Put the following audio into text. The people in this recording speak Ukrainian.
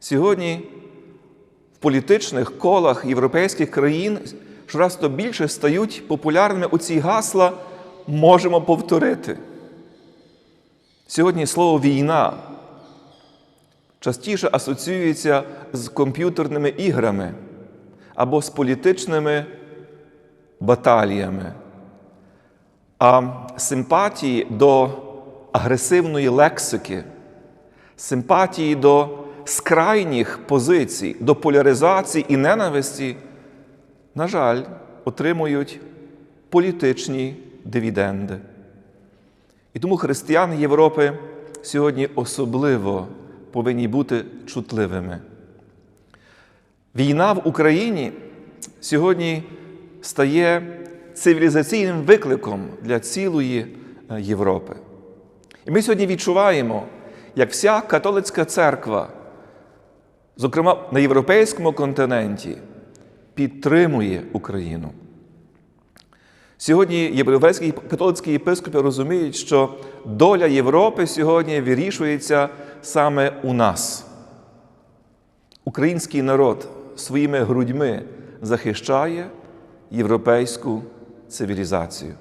Сьогодні в політичних колах європейських країн щораз більше стають популярними оці гасла можемо повторити. Сьогодні слово війна частіше асоціюється з комп'ютерними іграми або з політичними баталіями. А симпатії до агресивної лексики, симпатії до скрайніх позицій, до поляризації і ненависті, на жаль, отримують політичні дивіденди. І тому християни Європи сьогодні особливо повинні бути чутливими. Війна в Україні сьогодні стає цивілізаційним викликом для цілої е, Європи. І ми сьогодні відчуваємо, як вся католицька церква, зокрема на європейському континенті, підтримує Україну. Сьогодні європейські католицькі єпископи розуміють, що доля Європи сьогодні вирішується саме у нас. Український народ своїми грудьми захищає європейську цивілізацію.